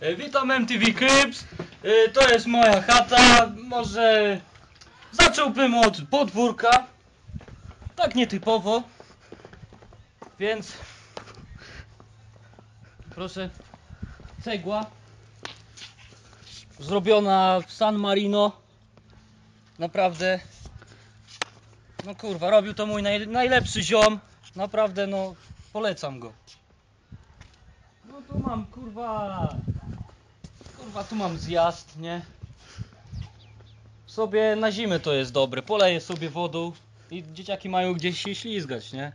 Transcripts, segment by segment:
E, Witam MTV Clips. E, To jest moja chata. Może zacząłbym od podwórka. Tak nietypowo. Więc proszę cegła zrobiona w San Marino. Naprawdę no kurwa, robił to mój naj, najlepszy ziom. Naprawdę no polecam go. No tu mam kurwa. Kurwa tu mam zjazd, nie? Sobie na zimę to jest dobre. Poleję sobie wodą i dzieciaki mają gdzieś się ślizgać, nie?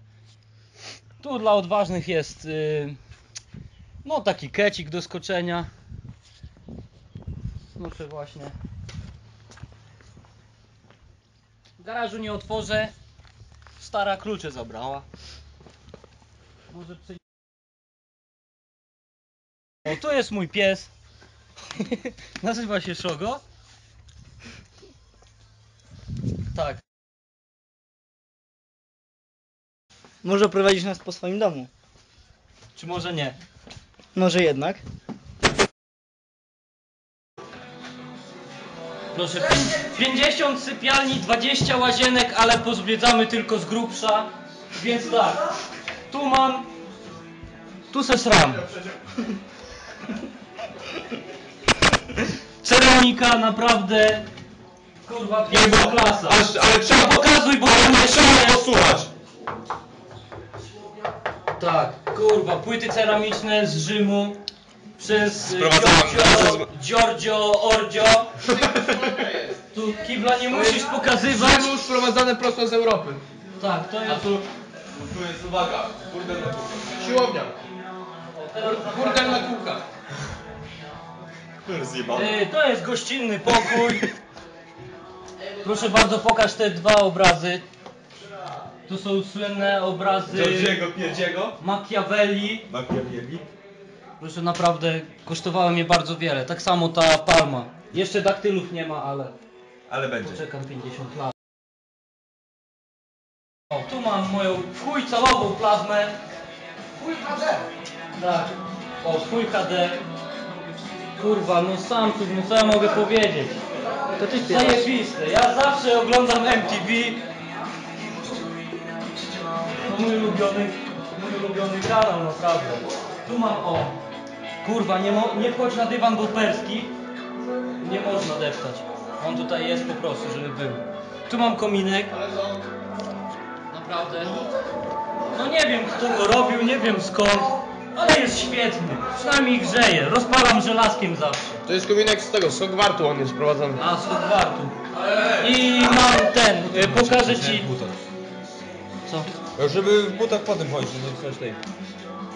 Tu dla odważnych jest yy, no taki kecik do skoczenia. Muszę właśnie. Garażu nie otworzę. Stara klucze zabrała. Może przyjść. O, tu jest mój pies. Nazywa się Szogo. Tak. Może prowadzić nas po swoim domu. Czy może nie? Może jednak. Proszę, pię- 50 sypialni, 20 łazienek, ale pozwiedzamy tylko z grubsza. Więc tak, tu mam, tu se sram. Ceramika naprawdę, kurwa, pierwsza klasa. Ale, ale trzeba, Pokazuj, bo to nie trzeba posłuchać. Tak, kurwa, płyty ceramiczne z Rzymu przez y, Sprowadzałem- Giorgio, Giorgio Ordzio. Tu kibla nie musisz pokazywać. Już sprowadzane prosto z Europy. Tak, to jest... Tu jest uwaga, kurde na kółkach. Siłownia. Burdel na kółkach. Zjebany. To jest gościnny pokój. Proszę bardzo, pokaż te dwa obrazy. Tu są słynne obrazy Georgiego Pierdziego. Machiavelli. Machiavelli. Proszę, naprawdę kosztowały mnie bardzo wiele. Tak samo ta palma. Jeszcze daktylów nie ma, ale Ale będzie. czekam 50 lat. O, tu mam moją chuj calową plazmę. Chuj HD. Tak. O, chuj HD. Kurwa, no sam tu, no co ja mogę powiedzieć? To ty śpiewasz. Zajebiste. Ja zawsze oglądam MTV. To mój ulubiony, mój ulubiony kanał, naprawdę. Tu mam o. Kurwa, nie, mo- nie wchodź na dywan boperski. Nie można deptać. On tutaj jest po prostu, żeby był. Tu mam kominek. Naprawdę. No nie wiem kto go robił, nie wiem skąd. Ale jest świetny. Przynajmniej grzeje. Rozpalam żelazkiem zawsze. To jest kominek z tego, z Hogwartu on jest sprowadzany. A, z Hogwartu. I mam ten, y, pokażę ci. Co? Żeby w butach potem chodzić, nie coś tej.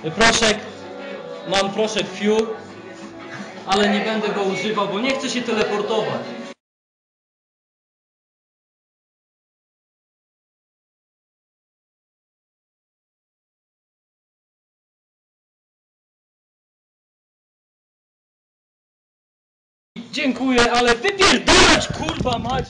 Y, Proszek. Mam proszek Fiu. Ale nie będę go używał, bo nie chcę się teleportować. Dziękuję, ale wypierdalać kurwa mać!